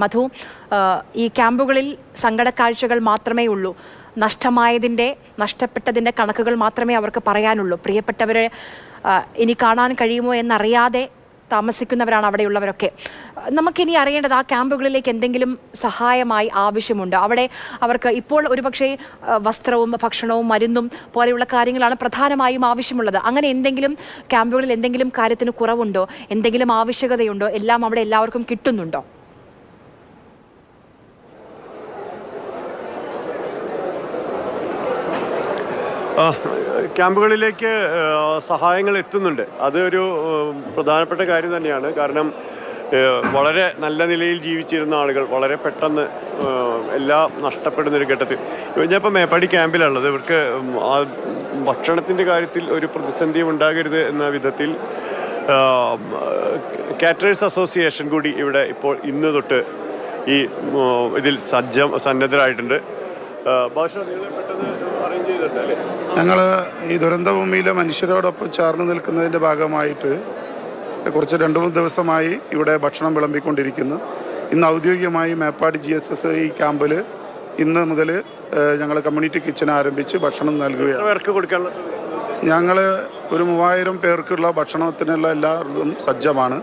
മധു ഈ ക്യാമ്പുകളിൽ സങ്കടക്കാഴ്ചകൾ മാത്രമേ ഉള്ളൂ. നഷ്ടമായതിന്റെ നഷ്ടപ്പെട്ടതിന്റെ കണക്കുകൾ മാത്രമേ അവർക്ക് പറയാനുള്ളൂ. പ്രിയപ്പെട്ടവരെ ഇനി കാണാൻ കഴിയുമോ എന്നറിയാതെ താമസിക്കുന്നവരാണ് അവിടെയുള്ളവരൊക്കെ. നമുക്കിനി അറിയേണ്ടത് ആ ക്യാമ്പുകളിലേക്ക് എന്തെങ്കിലും സഹായമായി ആവശ്യമുണ്ട്. അവിടെ അവർക്ക് ഇപ്പോൾ ഒരുപക്ഷെ വസ്ത്രവും ഭക്ഷണവും മരുന്നും പോലെയുള്ള കാര്യങ്ങളാണ് പ്രധാനമായും ആവശ്യമുള്ളത്. അങ്ങനെ എന്തെങ്കിലും ക്യാമ്പുകളിൽ എന്തെങ്കിലും കാര്യത്തിന് കുറവുണ്ടോ? എന്തെങ്കിലും ആവശ്യകതയുണ്ടോ? എല്ലാം അവിടെ എല്ലാവർക്കും കിട്ടുന്നുണ്ടോ? ക്യാമ്പുകളിലേക്ക് സഹായങ്ങൾ എത്തുന്നുണ്ട്. അതൊരു പ്രധാനപ്പെട്ട കാര്യം തന്നെയാണ്. കാരണം വളരെ നല്ല നിലയിൽ ജീവിച്ചിരുന്ന ആളുകൾ വളരെ പെട്ടെന്ന് എല്ലാം നഷ്ടപ്പെടുന്ന ഒരു ഘട്ടത്തിൽ. ഞാനിപ്പോൾ മേപ്പാടി ക്യാമ്പിലുള്ളത് ഇവർക്ക് ഭക്ഷണത്തിന്റെ കാര്യത്തിൽ ഒരു പ്രതിസന്ധി ഉണ്ടാകരുത് എന്ന വിധത്തിൽ കാറ്ററേഴ്സ് അസോസിയേഷൻ കൂടി ഇവിടെ ഇപ്പോൾ ഇന്ന് തൊട്ട് ഈ ഇതിൽ സജ്ജം സന്നദ്ധരായിട്ടുണ്ട്. ഞങ്ങൾ ഈ ദുരന്തഭൂമിയിലെ മനുഷ്യരോടൊപ്പം ചേർന്ന് നിൽക്കുന്നതിന്റെ ഭാഗമായിട്ട് കുറച്ച് രണ്ട് മൂന്ന് ദിവസമായി ഇവിടെ ഭക്ഷണം വിളമ്പിക്കൊണ്ടിരിക്കുന്നു. ഇന്ന് ഔദ്യോഗികമായി മേപ്പാടി ജി എസ് എസ് ഈ ക്യാമ്പിൽ ഇന്ന് മുതൽ ഞങ്ങൾ കമ്മ്യൂണിറ്റി കിച്ചൺ ആരംഭിച്ച് ഭക്ഷണം നൽകുകയാണ്. ഞങ്ങൾ ഒരു മൂവായിരം പേർക്കുള്ള ഭക്ഷണത്തിനുള്ള എല്ലാ ഇതും സജ്ജമാണ്.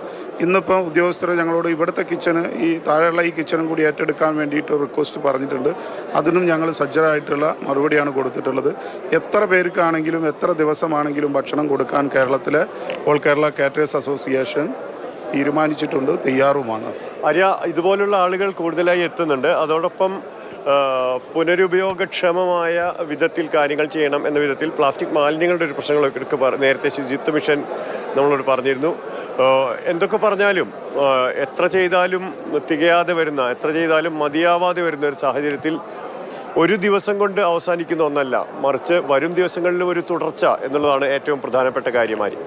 ഇന്നിപ്പോൾ ഉദ്യോഗസ്ഥർ ഞങ്ങളോട് ഇവിടുത്തെ കിച്ചന് ഈ താഴെയുള്ള ഈ കിച്ചനും കൂടി ഏറ്റെടുക്കാൻ വേണ്ടിയിട്ട് റിക്വസ്റ്റ് പറഞ്ഞിട്ടുണ്ട്. അതിനും ഞങ്ങൾ സജ്ജരായിട്ടുള്ള മറുപടിയാണ് കൊടുത്തിട്ടുള്ളത്. എത്ര പേർക്കാണെങ്കിലും എത്ര ദിവസമാണെങ്കിലും ഭക്ഷണം കൊടുക്കാൻ കേരളത്തിലെ ഓൾ കേരള കാറ്റേഴ്സ് അസോസിയേഷൻ തീരുമാനിച്ചിട്ടുണ്ട് തയ്യാറുമാണ്. അരിയ ഇതുപോലുള്ള ആളുകൾ കൂടുതലായി എത്തുന്നുണ്ട്. അതോടൊപ്പം പുനരുപയോഗക്ഷമമായ വിധത്തിൽ കാര്യങ്ങൾ ചെയ്യണം എന്ന വിധത്തിൽ പ്ലാസ്റ്റിക് മാലിന്യങ്ങളുടെ ഒരു പ്രശ്നങ്ങളൊക്കെ നേരത്തെ ശുചിത്വ മിഷൻ നമ്മളോട് പറഞ്ഞിരുന്നു. എന്തൊക്കെ പറഞ്ഞാലും എത്ര ചെയ്താലും തികയാതെ വരുന്ന എത്ര ചെയ്താലും മതിയാവാതെ വരുന്ന ഒരു സാഹചര്യത്തിൽ ഒരു ദിവസം കൊണ്ട് അവസാനിക്കുന്ന ഒന്നല്ല മറിച്ച് വരും ദിവസങ്ങളിലും ഒരു തുടർച്ച എന്നുള്ളതാണ് ഏറ്റവും പ്രധാനപ്പെട്ട കാര്യമായി.